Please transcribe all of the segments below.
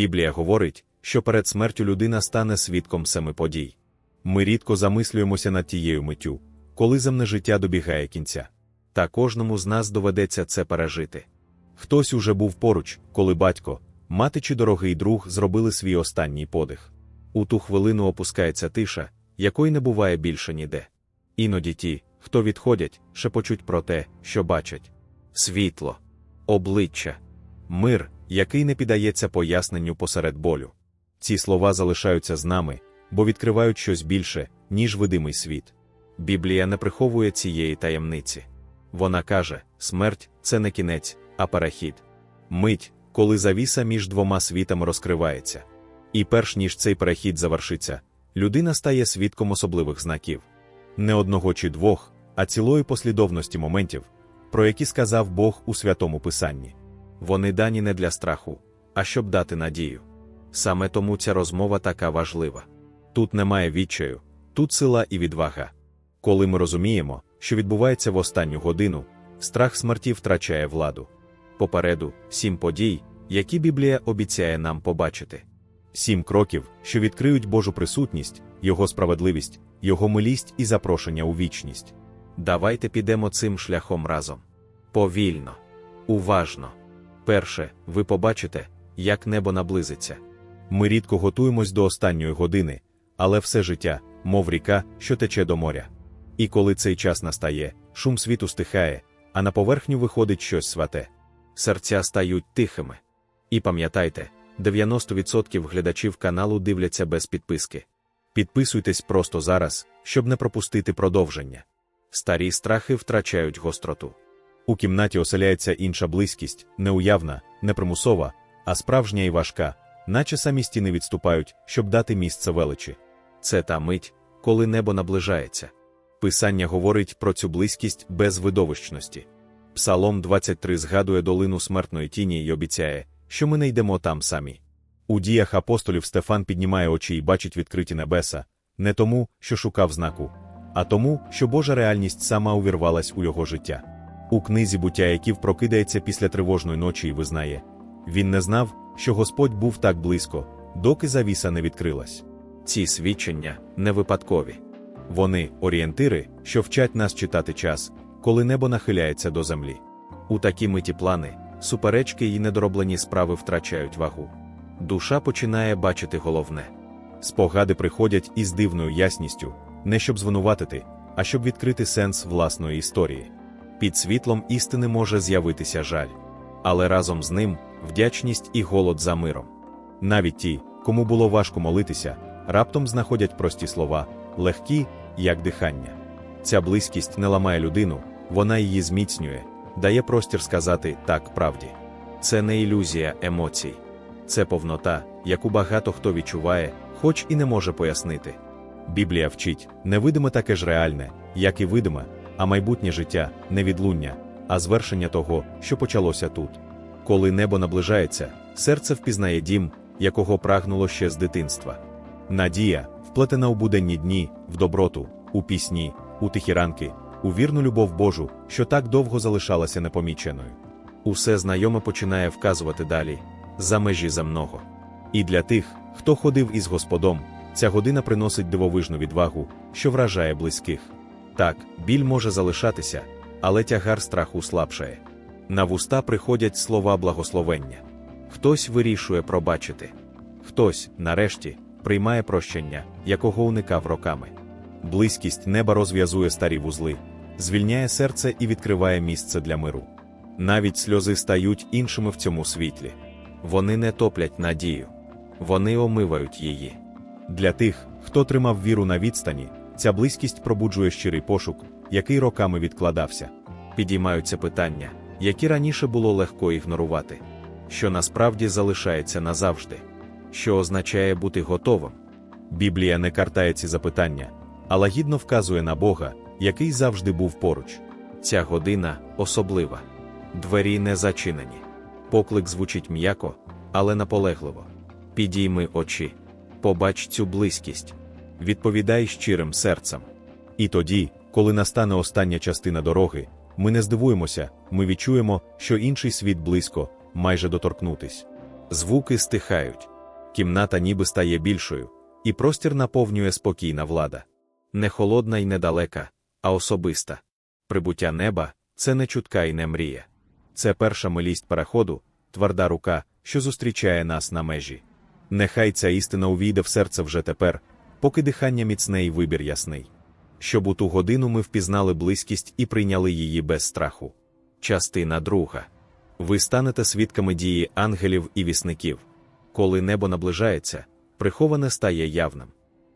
Біблія говорить, що перед смертю людина стане свідком семи подій. Ми рідко замислюємося над тією миттю, коли земне життя добігає кінця. Та кожному з нас доведеться це пережити. Хтось уже був поруч, коли батько, мати чи дорогий друг зробили свій останній подих. У ту хвилину опускається тиша, якої не буває більше ніде. Іноді ті, хто відходять, шепочуть про те, що бачать світло, обличчя, мир, який не піддається поясненню посеред болю. Ці слова залишаються з нами, бо відкривають щось більше, ніж видимий світ. Біблія не приховує цієї таємниці. Вона каже: смерть це не кінець, а перехід. Мить, коли завіса між двома світами розкривається. І перш ніж цей перехід завершиться, людина стає свідком особливих знаків. Не одного чи двох, а цілої послідовності моментів, про які сказав Бог у святому Писанні. Вони дані не для страху, а щоб дати надію. Саме тому ця розмова така важлива. Тут немає відчаю, тут сила і відвага. Коли ми розуміємо, що відбувається в останню годину, страх смерті втрачає владу. Попереду сім подій, які Біблія обіцяє нам побачити. Сім кроків, що відкриють Божу присутність, Його справедливість, Його милість і запрошення у вічність. Давайте підемо цим шляхом разом. Повільно, уважно. Перше, ви побачите, як небо наблизиться. Ми рідко готуємось до останньої години, але все життя, мов ріка, що тече до моря. І коли цей час настає, шум світу стихає, а на поверхню виходить щось святе. Серця стають тихими. І пам'ятайте, 90% глядачів каналу дивляться без підписки. Підписуйтесь просто зараз, щоб не пропустити продовження. Старі страхи втрачають гостроту. У кімнаті оселяється інша близькість, неуявна, непримусова, а справжня і важка, наче самі стіни відступають, щоб дати місце величі. Це та мить, коли небо наближається. Писання говорить про цю близькість без видовищності. Псалом 23 згадує долину смертної тіні і обіцяє, що ми не йдемо там самі. У діях апостолів Стефан піднімає очі і бачить відкриті небеса, не тому, що шукав знаку, а тому, що Божа реальність сама увірвалась у його життя. У книзі буття Яків прокидається після тривожної ночі і визнає він не знав, що Господь був так близько, доки завіса не відкрилась. Ці свідчення не випадкові. Вони орієнтири, що вчать нас читати час, коли небо нахиляється до землі. У такі миті плани, суперечки і недороблені справи втрачають вагу. Душа починає бачити головне. Спогади приходять із дивною ясністю, не щоб звинуватити, а щоб відкрити сенс власної історії. Під світлом істини може з'явитися жаль, але разом з ним вдячність і голод за миром. Навіть ті, кому було важко молитися, раптом знаходять прості слова, легкі, як дихання. Ця близькість не ламає людину, вона її зміцнює, дає простір сказати так правді. Це не ілюзія емоцій, це повнота, яку багато хто відчуває, хоч і не може пояснити. Біблія вчить невидиме таке ж реальне, як і видиме, а майбутнє життя не відлуння, а звершення того, що почалося тут. Коли небо наближається, серце впізнає дім, якого прагнуло ще з дитинства. Надія, вплетена у буденні дні, в доброту, у пісні, у тихі ранки, у вірну любов Божу, що так довго залишалася непоміченою. Усе знайоме починає вказувати далі, за межі земного. І для тих, хто ходив із Господом, ця година приносить дивовижну відвагу, що вражає близьких. Так, біль може залишатися, але тягар страху слабшає. На вуста приходять слова благословення. Хтось вирішує пробачити, хтось, нарешті, приймає прощення, якого уникав роками. Близькість неба розв'язує старі вузли, звільняє серце і відкриває місце для миру. Навіть сльози стають іншими в цьому світлі. Вони не топлять надію, вони омивають її. Для тих, хто тримав віру на відстані, ця близькість пробуджує щирий пошук, який роками відкладався. Підіймаються питання, які раніше було легко ігнорувати, що насправді залишається назавжди, що означає бути готовим. Біблія не картає ці запитання, а лагідно вказує на Бога, який завжди був поруч. Ця година особлива. Двері не зачинені. Поклик звучить м'яко, але наполегливо. Підійми очі, побач цю близькість, відповідай щирим серцем. І тоді, коли настане остання частина дороги, ми не здивуємося, ми відчуємо, що інший світ близько, майже доторкнутись. Звуки стихають. Кімната ніби стає більшою, і простір наповнює спокійна влада. Не холодна і недалека, а особиста. Прибуття неба це не чутка і не мрія. Це перша милість переходу, тверда рука, що зустрічає нас на межі. Нехай ця істина увійде в серце вже тепер, поки дихання міцне і вибір ясний. Щоб у ту годину ми впізнали близькість і прийняли її без страху. Частина друга. Ви станете свідками дії ангелів і вісників. Коли небо наближається, приховане стає явним.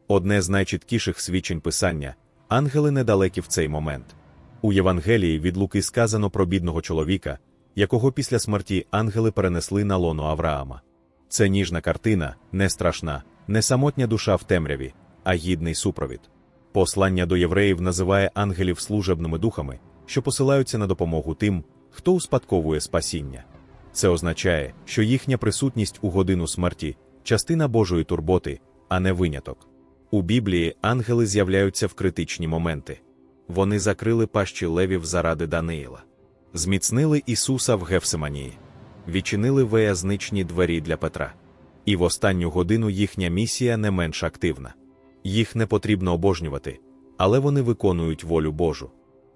Одне з найчіткіших свідчень писання ангели недалекі в цей момент. У Євангелії від Луки сказано про бідного чоловіка, якого після смерті ангели перенесли на лоно Авраама. Це ніжна картина, не страшна, не самотня душа в темряві, а гідний супровід. Послання до євреїв називає ангелів служебними духами, що посилаються на допомогу тим, хто успадковує спасіння. Це означає, що їхня присутність у годину смерті частина Божої турботи, а не виняток. У Біблії ангели з'являються в критичні моменти. Вони закрили пащі левів заради Даниїла, зміцнили Ісуса в Гефсиманії, відчинили виязничні двері для Петра. І в останню годину їхня місія не менш активна. Їх не потрібно обожнювати, але вони виконують волю Божу.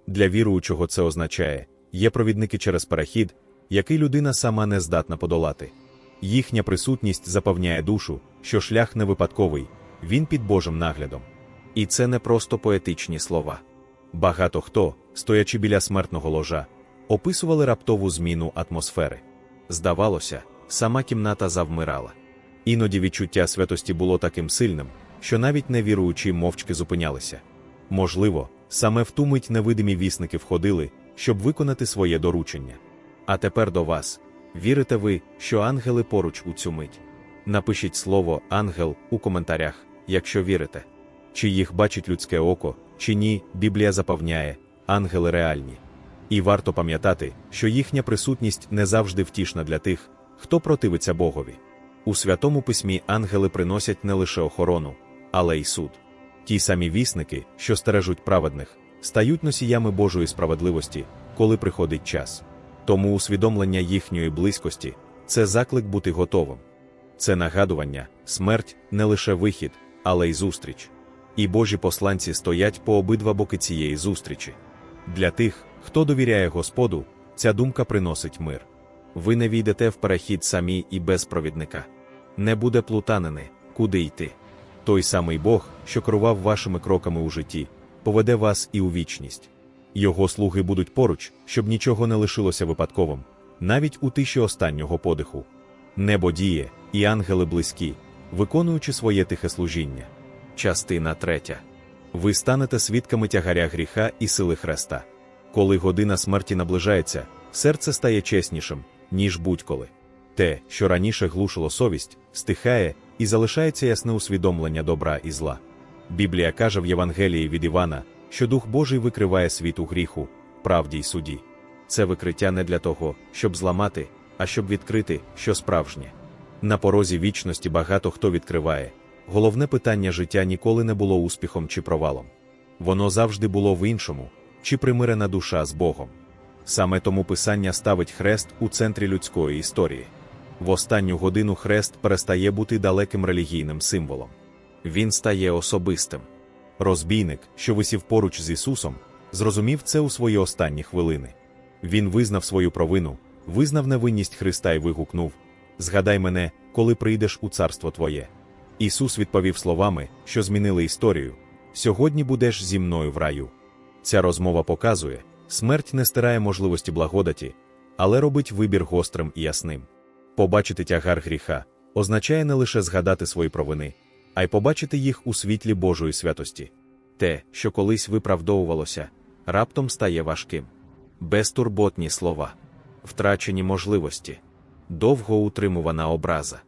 Для віруючого це означає, є провідники через перехід, який людина сама не здатна подолати. Їхня присутність запевняє душу, що шлях не випадковий, він під Божим наглядом. І це не просто поетичні слова. Багато хто, стоячи біля смертного ложа, описували раптову зміну атмосфери. Здавалося, сама кімната завмирала. Іноді відчуття святості було таким сильним, що навіть невіруючі мовчки зупинялися. Можливо, саме в ту мить невидимі вісники входили, щоб виконати своє доручення. А тепер до вас вірите ви, що ангели поруч у цю мить? Напишіть слово ангел у коментарях, якщо вірите. Чи їх бачить людське око, чи ні, Біблія запевняє, ангели реальні. І варто пам'ятати, що їхня присутність не завжди втішна для тих, хто противиться Богові. У святому письмі ангели приносять не лише охорону, але й суд. Ті самі вісники, що стережуть праведних, стають носіями Божої справедливості, коли приходить час. Тому усвідомлення їхньої близькості це заклик бути готовим. Це нагадування, смерть не лише вихід, але й зустріч. І Божі посланці стоять по обидва боки цієї зустрічі. Для тих, хто довіряє Господу, ця думка приносить мир. Ви не війдете в перехід самі і без провідника. Не буде плутанини, куди йти. Той самий Бог, що керував вашими кроками у житті, поведе вас і у вічність. Його слуги будуть поруч, щоб нічого не лишилося випадковим, навіть у тиші останнього подиху. Небо діє, і ангели близькі, виконуючи своє тихе служіння. Частина третя. Ви станете свідками тягаря гріха і сили Христа. Коли година смерті наближається, серце стає чеснішим, ніж будь-коли. Те, що раніше глушило совість, стихає і залишається ясне усвідомлення добра і зла. Біблія каже в Євангелії від Івана, що Дух Божий викриває світ у гріху, правді й суді. Це викриття не для того, щоб зламати, а щоб відкрити, що справжнє. На порозі вічності багато хто відкриває. Головне питання життя ніколи не було успіхом чи провалом. Воно завжди було в іншому, чи примирена душа з Богом. Саме тому Писання ставить хрест у центрі людської історії. В останню годину хрест перестає бути далеким релігійним символом. Він стає особистим. Розбійник, що висів поруч з Ісусом, зрозумів це у свої останні хвилини. Він визнав свою провину, визнав невинність Христа і вигукнув: Згадай мене, коли прийдеш у царство Твоє. Ісус відповів словами, що змінили історію: Сьогодні будеш зі мною в раю. Ця розмова показує, смерть не стирає можливості благодаті, але робить вибір гострим і ясним. Побачити тягар гріха означає не лише згадати свої провини, а й побачити їх у світлі Божої святості. Те, що колись виправдовувалося, раптом стає важким. Безтурботні слова, втрачені можливості, довго утримувана образа.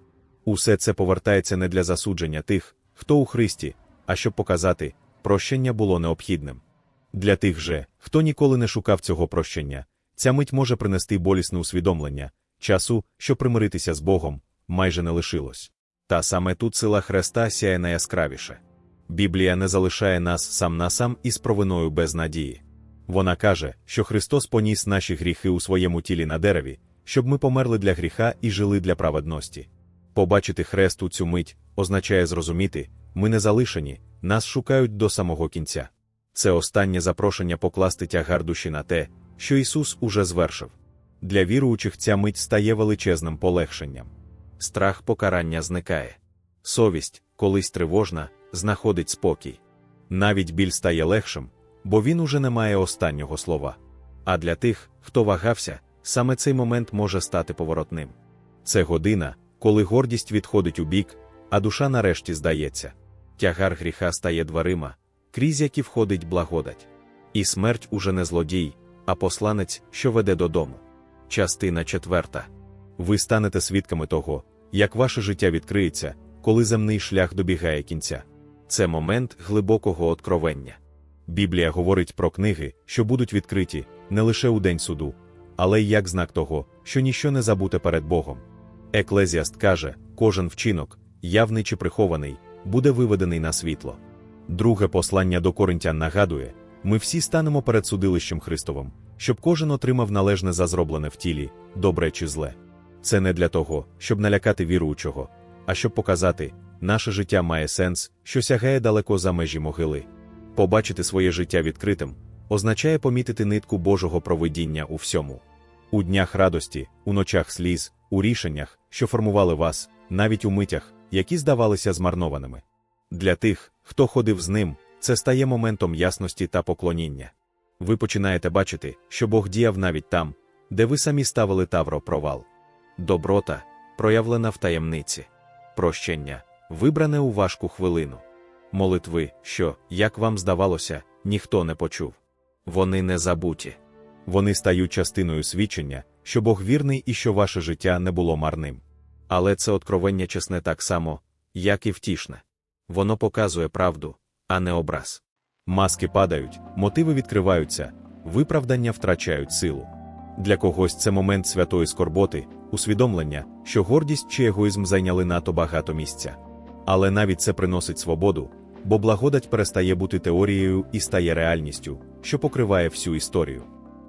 Усе це повертається не для засудження тих, хто у Христі, а щоб показати, прощення було необхідним. Для тих же, хто ніколи не шукав цього прощення, ця мить може принести болісне усвідомлення, часу, щоб примиритися з Богом, майже не лишилось. Та саме тут сила Христа сяє найяскравіше. Біблія не залишає нас сам на сам із провиною без надії. Вона каже, що Христос поніс наші гріхи у своєму тілі на дереві, щоб ми померли для гріха і жили для праведності. Побачити хрест у цю мить означає зрозуміти, ми не залишені, нас шукають до самого кінця. Це останнє запрошення покласти тягар душі на те, що Ісус уже звершив. Для віруючих ця мить стає величезним полегшенням. Страх покарання зникає. Совість, колись тривожна, знаходить спокій. Навіть біль стає легшим, бо він уже не має останнього слова. А для тих, хто вагався, саме цей момент може стати поворотним. Це година, коли гордість відходить у бік, а душа нарешті здається. Тягар гріха стає дверима, крізь які входить благодать. І смерть уже не злодій, а посланець, що веде додому. Частина четверта. Ви станете свідками того, як ваше життя відкриється, коли земний шлях добігає кінця. Це момент глибокого откровення. Біблія говорить про книги, що будуть відкриті не лише у день суду, але й як знак того, що ніщо не забуте перед Богом. Еклезіаст каже, кожен вчинок, явний чи прихований, буде виведений на світло. Друге послання до Коринтян нагадує: ми всі станемо перед судилищем Христовим, щоб кожен отримав належне за зроблене в тілі, добре чи зле. Це не для того, щоб налякати віруючого, а щоб показати, наше життя має сенс, що сягає далеко за межі могили. Побачити своє життя відкритим означає помітити нитку Божого провидіння у всьому. У днях радості, у ночах сліз, у рішеннях, що формували вас, навіть у митях, які здавалися змарнованими. Для тих, хто ходив з ним, це стає моментом ясності та поклоніння. Ви починаєте бачити, що Бог діяв навіть там, де ви самі ставили тавро провал. Доброта, проявлена в таємниці, прощення, вибране у важку хвилину. Молитви, що, як вам здавалося, ніхто не почув. Вони не забуті. Вони стають частиною свідчення, що Бог вірний і що ваше життя не було марним. Але це откровення чесне так само, як і втішне. Воно показує правду, а не образ. Маски падають, мотиви відкриваються, виправдання втрачають силу. Для когось це момент святої скорботи, усвідомлення, що гордість чи егоїзм зайняли надто багато місця. Але навіть це приносить свободу, бо благодать перестає бути теорією і стає реальністю, що покриває всю історію.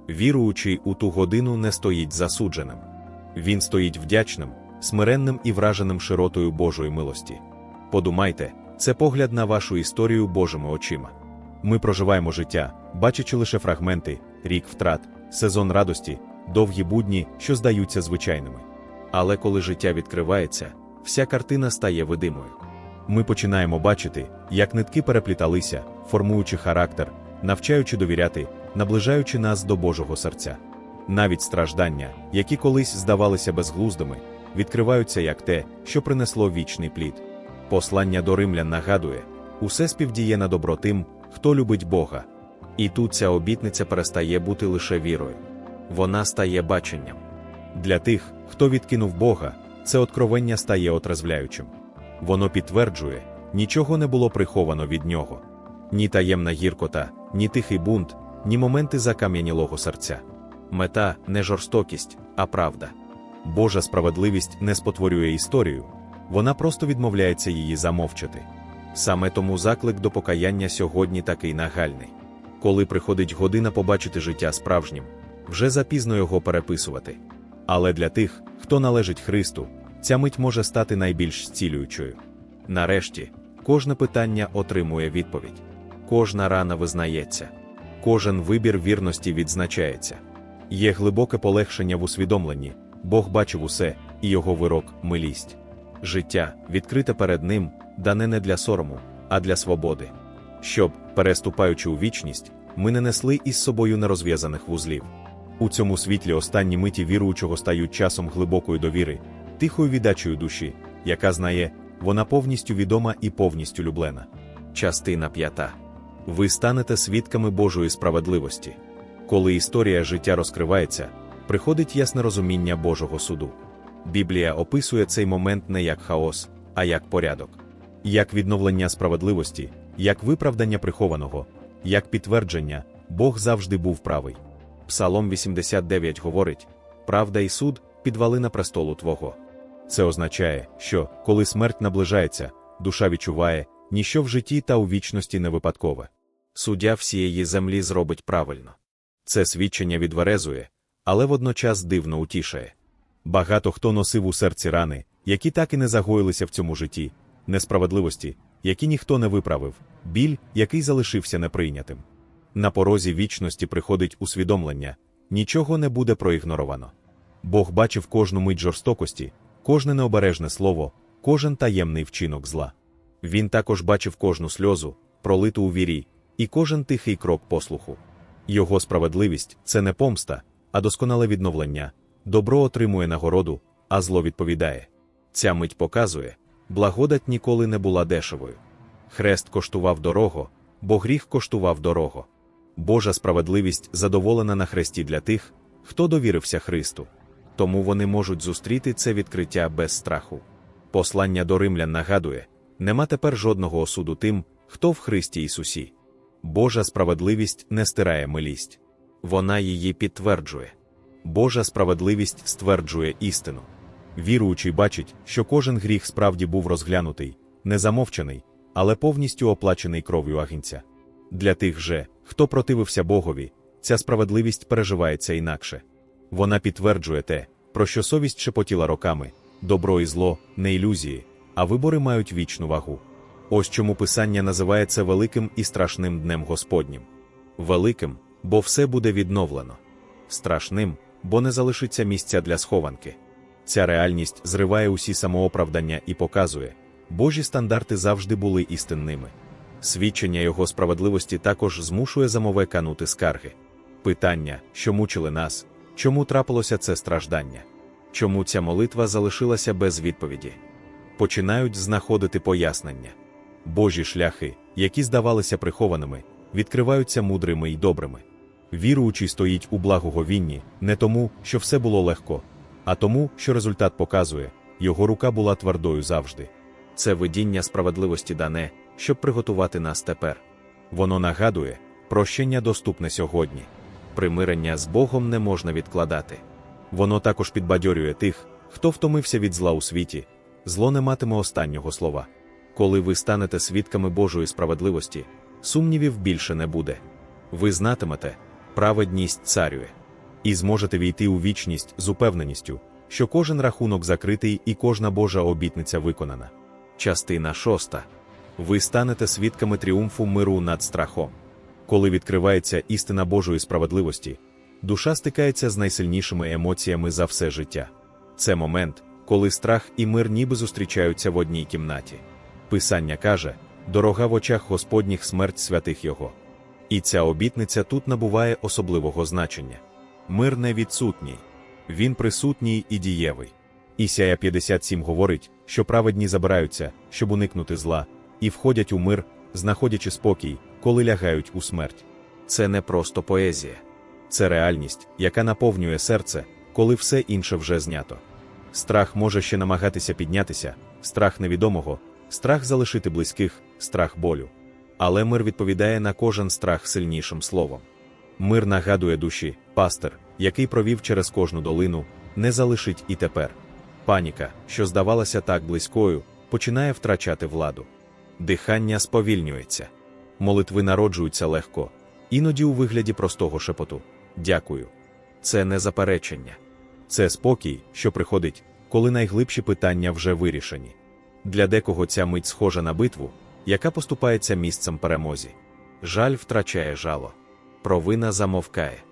Віруючий у ту годину не стоїть засудженим. Він стоїть вдячним, смиренним і враженим широтою Божої милості. Подумайте, це погляд на вашу історію Божими очима. Ми проживаємо життя, бачачи лише фрагменти, рік втрат, сезон радості, довгі будні, що здаються звичайними. Але коли життя відкривається, вся картина стає видимою. Ми починаємо бачити, як нитки перепліталися, формуючи характер, навчаючи довіряти, наближаючи нас до Божого серця. Навіть страждання, які колись здавалися безглуздими, відкриваються як те, що принесло вічний плід. Послання до римлян нагадує, усе співдіє на добро тим, хто любить Бога. І тут ця обітниця перестає бути лише вірою. Вона стає баченням. Для тих, хто відкинув Бога, це откровення стає отрезвляючим. Воно підтверджує, нічого не було приховано від нього. Ні таємна гіркота, ні тихий бунт, ні моменти закам'янілого серця. Мета не жорстокість, а правда. Божа справедливість не спотворює історію, вона просто відмовляється її замовчати. Саме тому заклик до покаяння сьогодні такий нагальний. Коли приходить година побачити життя справжнім, вже запізно його переписувати. Але для тих, хто належить Христу, ця мить може стати найбільш зцілюючою. Нарешті, кожне питання отримує відповідь, кожна рана визнається, кожен вибір вірності відзначається. Є глибоке полегшення в усвідомленні, Бог бачив усе, і його вирок милість. Життя, відкрите перед ним, дане не для сорому, а для свободи. Щоб, переступаючи у вічність, ми не несли із собою нерозв'язаних вузлів. У цьому світлі останні миті віруючого стають часом глибокої довіри, тихою віддачею душі, яка знає, вона повністю відома і повністю люблена. Частина п'ята. Ви станете свідками Божої справедливості. Коли історія життя розкривається, приходить ясне розуміння Божого суду. Біблія описує цей момент не як хаос, а як порядок, як відновлення справедливості, як виправдання прихованого, як підтвердження, Бог завжди був правий. Псалом 89 говорить: правда і суд підвалина престолу Твого. Це означає, що, коли смерть наближається, душа відчуває, ніщо в житті та у вічності не випадкове. Суддя всієї землі зробить правильно. Це свідчення відверезує, але водночас дивно утішає. Багато хто носив у серці рани, які так і не загоїлися в цьому житті, несправедливості, які ніхто не виправив, біль, який залишився неприйнятим. На порозі вічності приходить усвідомлення нічого не буде проігноровано. Бог бачив кожну мить жорстокості, кожне необережне слово, кожен таємний вчинок зла. Він також бачив кожну сльозу, пролиту у вірі, і кожен тихий крок послуху. Його справедливість це не помста, а досконале відновлення. Добро отримує нагороду, а зло відповідає. Ця мить показує, благодать ніколи не була дешевою. Хрест коштував дорого, бо гріх коштував дорого. Божа справедливість задоволена на хресті для тих, хто довірився Христу. Тому вони можуть зустріти це відкриття без страху. Послання до римлян нагадує: нема тепер жодного осуду тим, хто в Христі Ісусі. Божа справедливість не стирає милість. Вона її підтверджує. Божа справедливість стверджує істину. Віруючий бачить, що кожен гріх справді був розглянутий, не замовчений, але повністю оплачений кров'ю агінця. Для тих же, хто противився Богові, ця справедливість переживається інакше. Вона підтверджує те, про що совість шепотіла роками добро і зло, не ілюзії, а вибори мають вічну вагу. Ось чому Писання називає це великим і страшним днем Господнім. Великим, бо все буде відновлено. Страшним, бо не залишиться місця для схованки. Ця реальність зриває усі самооправдання і показує, Божі стандарти завжди були істинними. Свідчення його справедливості також змушує замове канути скарги. Питання, що мучили нас, чому трапилося це страждання? Чому ця молитва залишилася без відповіді? Починають знаходити пояснення. Божі шляхи, які здавалися прихованими, відкриваються мудрими і добрими. Віруючий стоїть у благоговінні не тому, що все було легко, а тому, що результат показує, його рука була твердою завжди. Це видіння справедливості дане, щоб приготувати нас тепер. Воно нагадує, прощення доступне сьогодні. Примирення з Богом не можна відкладати. Воно також підбадьорює тих, хто втомився від зла у світі, зло не матиме останнього слова. Коли ви станете свідками Божої справедливості, сумнівів більше не буде. Ви знатимете, праведність царює, і зможете війти у вічність з упевненістю, що кожен рахунок закритий і кожна Божа обітниця виконана. Частина шоста. Ви станете свідками тріумфу миру над страхом. Коли відкривається істина Божої справедливості, душа стикається з найсильнішими емоціями за все життя. Це момент, коли страх і мир ніби зустрічаються в одній кімнаті. Писання каже: дорога в очах Господніх смерть святих Його. І ця обітниця тут набуває особливого значення. Мир не відсутній, він присутній і дієвий. Ісая 57 говорить, що праведні забираються, щоб уникнути зла, і входять у мир, знаходячи спокій, коли лягають у смерть. Це не просто поезія, це реальність, яка наповнює серце, коли все інше вже знято. Страх може ще намагатися піднятися, страх невідомого, страх залишити близьких, страх болю. Але мир відповідає на кожен страх сильнішим словом. Мир нагадує душі, пастир, який провів через кожну долину, не залишить і тепер. Паніка, що здавалася так близькою, починає втрачати владу. Дихання сповільнюється, молитви народжуються легко, іноді у вигляді простого шепоту. Дякую. Це не заперечення, це спокій, що приходить, коли найглибші питання вже вирішені. Для декого ця мить схожа на битву, яка поступається місцем перемозі. Жаль втрачає жало, провина замовкає.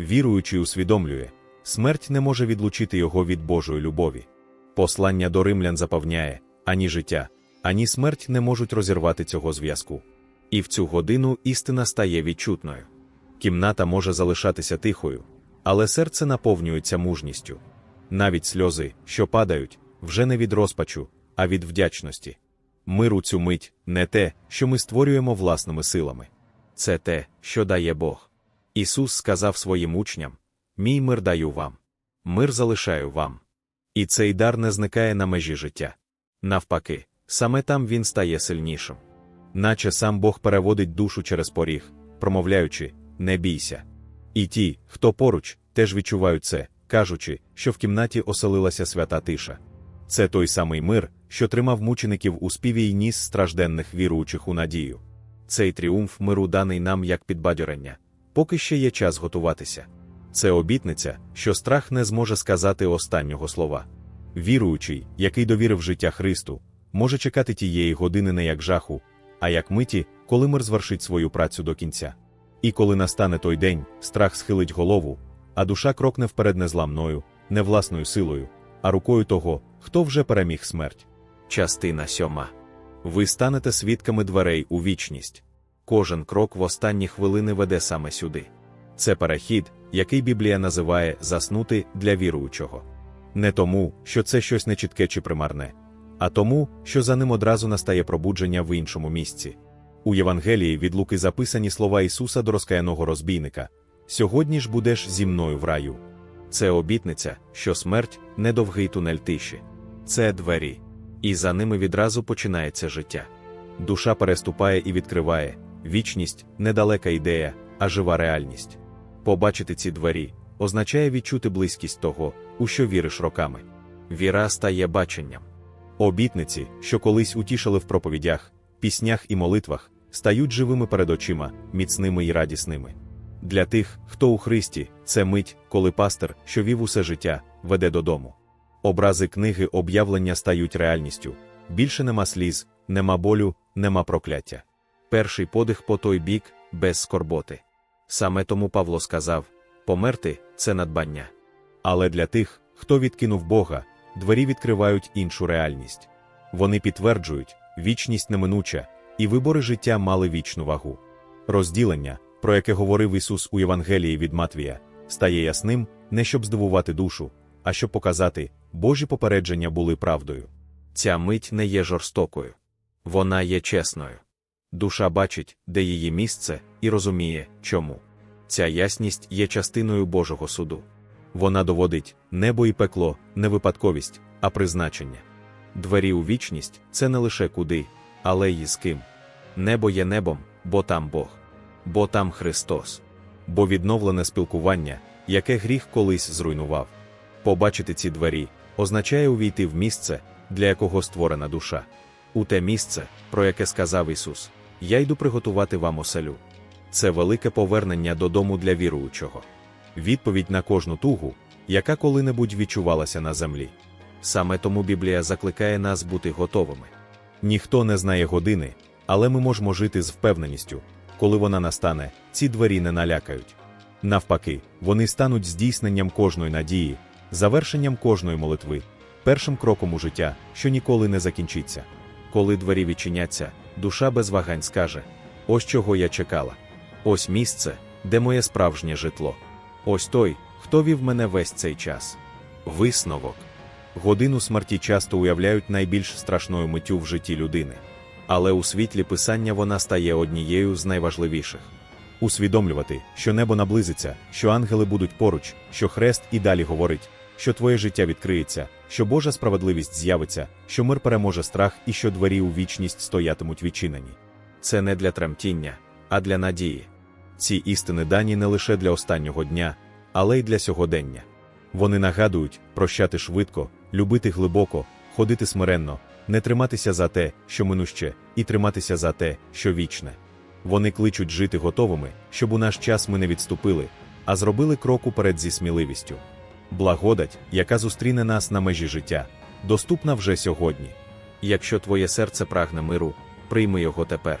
Віруючий усвідомлює, смерть не може відлучити його від Божої любові. Послання до римлян запевняє, ані життя, ані смерть не можуть розірвати цього зв'язку. І в цю годину істина стає відчутною. Кімната може залишатися тихою, але серце наповнюється мужністю. Навіть сльози, що падають, вже не від розпачу, а від вдячності. Мир у цю мить не те, що ми створюємо власними силами. Це те, що дає Бог. Ісус сказав своїм учням: Мій мир даю вам, мир залишаю вам. І цей дар не зникає на межі життя. Навпаки, саме там він стає сильнішим. Наче сам Бог переводить душу через поріг, промовляючи, не бійся. І ті, хто поруч, теж відчувають це, кажучи, що в кімнаті оселилася свята тиша. Це той самий мир, що тримав мучеників у співі й ніс стражденних віруючих у надію. Цей тріумф миру даний нам як підбадьорення, поки ще є час готуватися. Це обітниця, що страх не зможе сказати останнього слова. Віруючий, який довірив життя Христу, може чекати тієї години не як жаху, а як миті, коли мир звершить свою працю до кінця. І коли настане той день, страх схилить голову, а душа крокне вперед не зламною, не силою, а рукою того, хто вже переміг смерть. Частина сьома. Ви станете свідками дверей у вічність. Кожен крок в останні хвилини веде саме сюди. Це перехід, який Біблія називає заснути для віруючого. Не тому, що це щось нечітке чи примарне, а тому, що за ним одразу настає пробудження в іншому місці. У Євангелії від Луки записані слова Ісуса до розкаяного розбійника: Сьогодні ж будеш зі мною в раю. Це обітниця, що смерть не довгий тунель тиші, це двері, і за ними відразу починається життя. Душа переступає і відкриває, вічність недалека ідея, а жива реальність. Побачити ці двері означає відчути близькість того, у що віриш роками. Віра стає баченням. Обітниці, що колись утішили в проповідях, піснях і молитвах, стають живими перед очима, міцними і радісними. Для тих, хто у Христі, це мить, коли пастир, що вів усе життя, веде додому. Образи книги об'явлення стають реальністю. Більше нема сліз, нема болю, нема прокляття. Перший подих по той бік без скорботи. Саме тому Павло сказав померти це надбання. Але для тих, хто відкинув Бога, двері відкривають іншу реальність. Вони підтверджують, вічність неминуча, і вибори життя мали вічну вагу. Розділення, про яке говорив Ісус у Євангелії від Матвія, стає ясним не щоб здивувати душу, а щоб показати, Божі попередження були правдою. Ця мить не є жорстокою, вона є чесною. Душа бачить, де її місце, і розуміє, чому. Ця ясність є частиною Божого суду. Вона доводить небо і пекло, не випадковість, а призначення. Двері у вічність це не лише куди, але й з ким. Небо є небом, бо там Бог, бо там Христос, бо відновлене спілкування, яке гріх колись зруйнував. Побачити ці двері означає увійти в місце, для якого створена душа. У те місце, про яке сказав Ісус: Я йду приготувати вам оселю. Це велике повернення додому для віруючого. Відповідь на кожну тугу, яка коли-небудь відчувалася на землі. Саме тому Біблія закликає нас бути готовими. Ніхто не знає години, але ми можемо жити з впевненістю, коли вона настане, ці двері не налякають. Навпаки, вони стануть здійсненням кожної надії, завершенням кожної молитви, першим кроком у життя, що ніколи не закінчиться. Коли двері відчиняться, душа без вагань скаже: ось чого я чекала. Ось місце, де моє справжнє житло. Ось той, хто вів мене весь цей час. Висновок. Годину смерті часто уявляють найбільш страшною миттю в житті людини. Але у світлі писання вона стає однією з найважливіших. Усвідомлювати, що небо наблизиться, що ангели будуть поруч, що хрест і далі говорить, що твоє життя відкриється, що Божа справедливість з'явиться, що мир переможе страх і що двері у вічність стоятимуть відчинені. Це не для тремтіння, а для надії. Ці істини дані не лише для останнього дня, але й для сьогодення. Вони нагадують прощати швидко, любити глибоко, ходити смиренно, не триматися за те, що минуще, і триматися за те, що вічне. Вони кличуть жити готовими, щоб у наш час ми не відступили, а зробили крок уперед зі сміливістю. Благодать, яка зустріне нас на межі життя, доступна вже сьогодні. Якщо твоє серце прагне миру, прийми його тепер.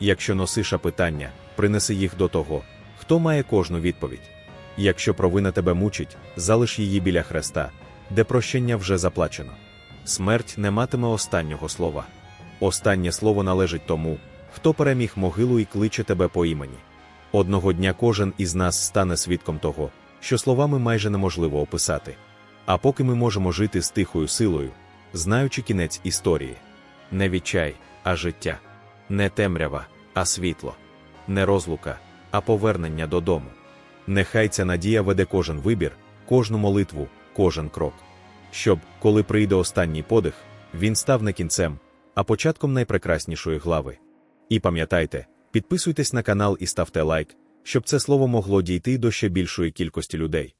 Якщо носиша питання, принеси їх до того, хто має кожну відповідь. Якщо провина тебе мучить, залиш її біля хреста, де прощення вже заплачено. Смерть не матиме останнього слова. Останнє слово належить тому, хто переміг могилу і кличе тебе по імені. Одного дня кожен із нас стане свідком того, що словами майже неможливо описати. А поки ми можемо жити з тихою силою, знаючи кінець історії, не відчай, а життя, не темрява, а світло, не розлука, а повернення додому. Нехай ця надія веде кожен вибір, кожну молитву, кожен крок. Щоб, коли прийде останній подих, він став не кінцем, а початком найпрекраснішої глави. І пам'ятайте, підписуйтесь на канал і ставте лайк, щоб це слово могло дійти до ще більшої кількості людей.